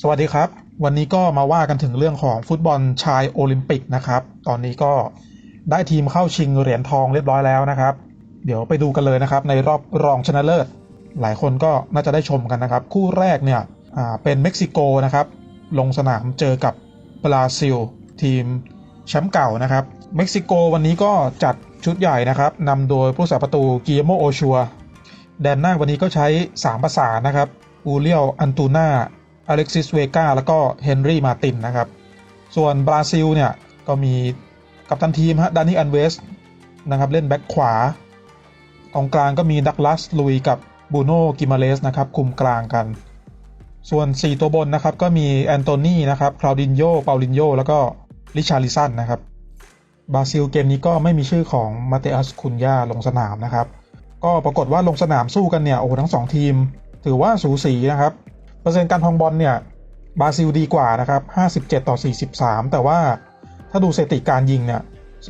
สวัสดีครับ วันนี้ก็มาว่ากันถึงเรื่องของฟุตบอลชายโอลิมปิกนะครับ ตอนนี้ก็ได้ทีมเข้าชิงเหรียญทองเรียบร้อยแล้วนะครับ เดี๋ยวไปดูกันเลยนะครับ ในรอบรองชนะเลิศ หลายคนก็น่าจะได้ชมกันนะครับ คู่แรกเนี่ยเป็นเม็กซิโกนะครับ ลงสนามเจอกับบราซิล ทีมแชมป์เก่านะครับ เม็กซิโกวันนี้ก็จัดชุดใหญ่นะครับนำโดยผู้สาประตูกิเอโมโอชัวแดนหน้าวันนี้ก็ใช้ 3 ภาษานะครับอูเลียวอันตูนา อเล็กซิสเวกาแล้วก็เฮนรี่มาตินนะครับ ส่วนบราซิลเนี่ย ก็มีกัปตันทีมฮะดานิอันเวสนะครับ เล่นแบ็คขวากองกลางก็มีดักลัสลุยกับบูโน่กิมาเลสนะครับ คุมกลางกัน ส่วน 4 ตัวบนนะครับ ก็มีแอนโทนีนะครับคลาวดินโยเปาลินโยแล้วก็ลิชาริสันนะครับบราซิลเกมนี้ก็ไม่มีชื่อของมาเตอัสคุนยาลงสนามนะครับ ก็ปรากฏว่าลงสนามสู้กันเนี่ยโอ้ทั้งสองทีม ถือว่าสูสีนะครับ เปอร์เซ็นต์การทองบอลเนี่ยบราซิลดีกว่านะครับ57 ต่อ 43 แต่ว่าถ้าดูสถิติการยิงเนี่ย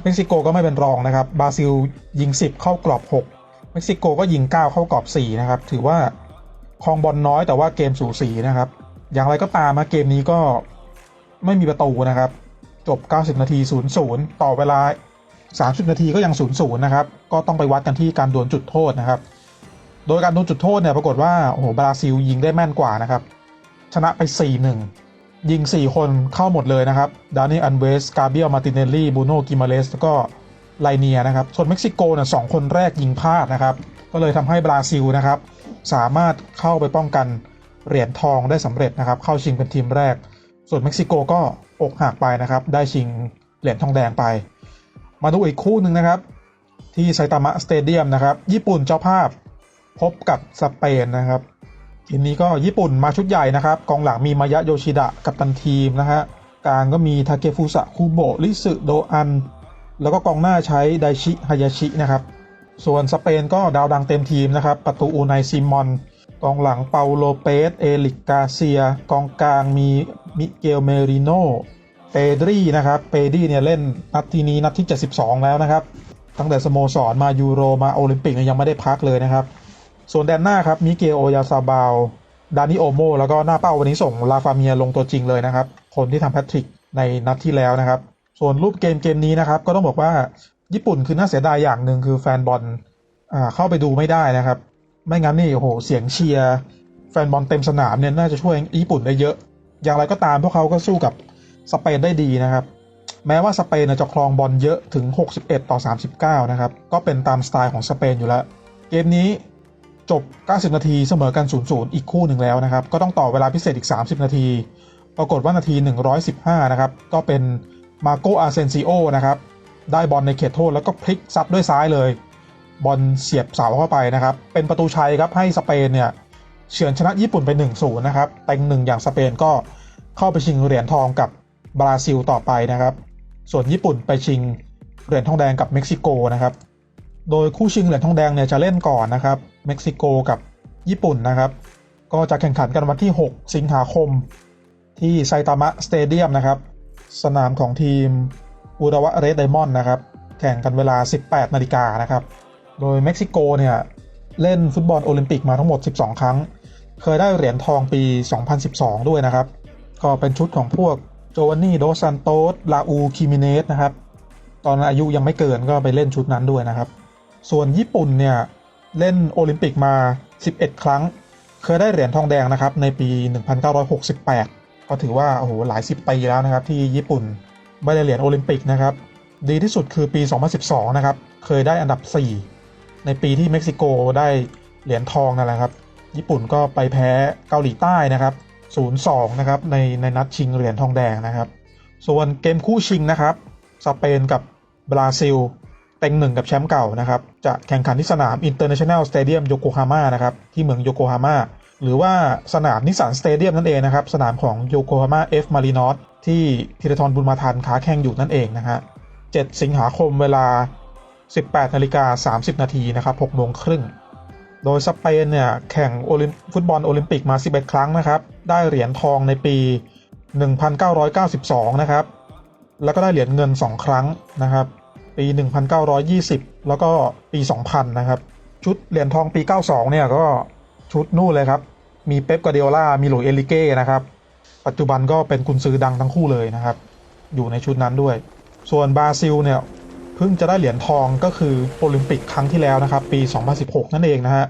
เม็กซิโกก็ไม่เป็นรองนะครับบราซิลยิง 10 เข้ากรอบ 6 เม็กซิโกก็ยิง 9 เข้ากรอบ 4 นะครับ ถือว่าคองบอลน้อยแต่ว่าเกมสูสีนะครับ อย่างไรก็ตามมาเกมนี้ก็ไม่มีประตูนะครับ จบ 90 นาที 0-0 ต่อเวลา 30 นาทีก็ยัง 0-0 นะครับ ก็ต้องไปวัดกันที่การดวลจุดโทษนะครับ โดยการดวลจุดโทษเนี่ยปรากฏว่าโอ้โหบราซิลยิงได้แม่นกว่านะครับ ชนะไป 4-1 ยิง 4 คนเข้าหมดเลยนะครับดานิอันเวสกาเบียลมาติเนลลี่บูโนกิมาเลสแล้วก็ไลเนียนะครับ ส่วนเม็กซิโกเนี่ยสองคนแรกยิงพลาดนะครับ ก็เลยทำให้บราซิลนะครับ สามารถเข้าไปป้องกันเหรียญทองได้สำเร็จนะครับ เข้าชิงเป็นทีมแรก ส่วนเม็กซิโกก็อกหักไปนะครับ ได้ชิงเหรียญทองแดงไป มาดูอีกคู่หนึ่งนะครับ ที่ไซตามะสเตเดียมนะครับ ญี่ปุ่นเจ้าภาพ พบกับสเปนนะครับทีนี้ก็ญี่ปุ่นมาชุดใหญ่นะครับ กองหลังมีมายะโยชิดะกับตันทีมนะฮะกลางก็มีทาเกฟุสะคุโบะริสึโดอัน แล้วก็กองหน้าใช้ไดชิฮายาชินะครับส่วนสเปนก็ดาวดังเต็มทีมนะครับ ประตูอูไนซิมอน กองหลังเปาโลเปส เอลิกกาเซีย กองกลางมีมิเกลเมริโนเปดรีนะครับ เปดรีเนี่ยเล่นนัดที่นี้นัดที่ 72 แล้วนะครับ ตั้งแต่สโมสรมายูโรมาโอลิมปิกยังไม่ได้พักเลยนะครับ ส่วนแดนหน้าครับมิเกลโอยาซาบาลดานิโอโมแล้วก็หน้าเป้าวันนี้ส่งลาฟาเมียลงตัวจริงเลยนะครับ คนที่ทำแพทริกในนัดที่แล้วนะครับ ส่วนรูปเกมเกมนี้นะครับ ก็ต้องบอกว่าญี่ปุ่นคือน่าเสียดายอย่างหนึ่งคือแฟนบอลเข้าไปดูไม่ได้นะครับ ไม่งั้นนี่โอ้โหเสียงเชียร์แฟนบอลเต็มสนามเนี่ยน่าจะช่วยญี่ปุ่นได้เยอะ อย่างไรก็ตามพวกเขาก็สู้กับสเปนได้ดีนะครับ แม้ว่าสเปนจะครองบอลเยอะถึง 61 ต่อ 39 นะครับ ก็เป็นตามสไตล์ของสเปนอยู่แล้ว เกมนี้ จบ 90 นาทีเสมอกัน 0-0 อีกคู่หนึ่งแล้วนะครับ ก็ต้องต่อเวลาพิเศษอีก 30 นาที ปรากฏว่านาที 115 นะครับ ก็เป็นมาโกอาเซนซิโอนะครับ ได้บอลในเขตโทษแล้วก็พลิกซัดด้วยซ้ายเลย บอลเสียบเสาเข้าไปนะครับ เป็นประตูชัยครับให้สเปนเนี่ยเฉือนชนะญี่ปุ่นไป 1-0 นะครับเต็งหนึ่งอย่างสเปนก็เข้าไปชิงเหรียญทองกับบราซิลต่อไปนะครับ ส่วนญี่ปุ่นไปชิงเหรียญทองแดงกับเม็กซิโกนะครับ โดยคู่ชิงเหรียญทองแดงเนี่ยจะเล่นก่อนนะครับ เม็กซิโกกับญี่ปุ่นนะครับ ก็จะแข่งขันกันวันที่ 6 สิงหาคม ที่ไซตามะสเตเดียมนะครับ สนามของทีมอุดาวะเรดไดมอนด์นะครับ แข่งกันเวลา 18 นาฬิกานะครับ โดยเม็กซิโกเนี่ยเล่นฟุตบอลโอลิมปิกมาทั้งหมด 12 ครั้ง เคยได้เหรียญทองปี 2012 ด้วยนะครับ ก็เป็นชุดของพวกโจวานนี่โดซันโตสลาอูคิมิเนสนะครับ ตอนนนอายุยังไม่เกินก็ไปเล่นชุดนั้นด้วยนะครับ ส่วนญี่ปุ่นเนี่ยเล่นโอลิมปิกมา 11 ครั้ง เคยได้เหรียญทองแดงนะครับในปี 1968 ก็ถือว่าโอ้โหหลายสิบปีแล้วนะครับที่ญี่ปุ่นไม่ได้เหรียญโอลิมปิกนะครับดีที่สุดคือปี 2012 นะครับ เคยได้อันดับ 4 ในปีที่เม็กซิโกได้เหรียญทองนั่นแหละครับ ญี่ปุ่นก็ไปแพ้เกาหลีใต้นะครับ0-2 นะครับในในนัดชิงเหรียญทองแดงนะครับ ส่วนเกมคู่ชิงนะครับ สเปนกับบราซิล เต็งหนึ่งกับแชมป์เก่านะครับ จะแข่งขันที่สนาม International Stadium โยโกฮาม่านะครับที่เมืองโยโกฮาม่าหรือว่าสนามนิสสันสเตเดียมนั่นเองนะครับ สนามของโยโกฮาม่าเอฟมารีนอสที่ธีรทรบุญมาทันค้าแข่งอยู่นั่นเองนะฮะ7สิงหาคมเวลา 18นาฬิกา30 นาทีนะครับ6โมงครึ่ง โดยสเปนเนี่ย แข่งโอลิมฟุตบอลโอลิมปิกมา 11 ครั้งนะครับ ได้เหรียญทองในปี 1992 นะครับ แล้วก็ได้เหรียญเงิน 2 ครั้งนะครับ ปี 1920 แล้วก็ปี 2000 นะครับ ชุดเหรียญทองปี 92 เนี่ยก็ชุดนู่นเลยครับ มีเป๊ปการ์ดิโอลามีหลุยส์เอลิเก้นะครับ ปัจจุบันก็เป็นกุนซือดังทั้งคู่เลยนะครับ อยู่ในชุดนั้นด้วย ส่วนบราซิลเนี่ยเพิ่งจะได้เหรียญทองก็คือโอลิมปิกครั้งที่แล้วนะครับ ปี 2016 นั่นเองนะฮะ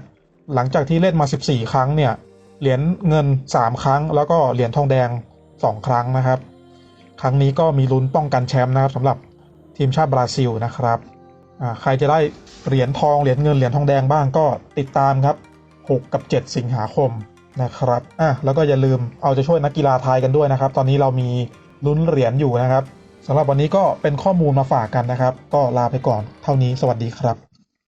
หลังจากที่เล่นมา 14 ครั้งเนี่ยเหรียญเงิน 3 ครั้ง แล้วก็เหรียญทองแดง 2 ครั้งนะครับ ครั้งนี้ก็มีลุ้นป้องกันแชมป์นะครับสำหรับ ทีมชาติบราซิลนะครับอ่าใครจะได้เหรียญทองเหรียญเงินเหรียญทองแดงบ้างก็ติดตามครับ 6 กับ 7 สิงหาคมนะครับอะแล้วก็อย่าลืมเอาใจะช่วยนักกีฬาไทยกันด้วยนะครับ ตอนนี้เรามีลุ้นเหรียญอยู่นะครับสำหรับวันนี้ก็เป็นข้อมูลมาฝากกันนะครับ ก็ลาไปก่อนเท่านี้สวัสดีครับ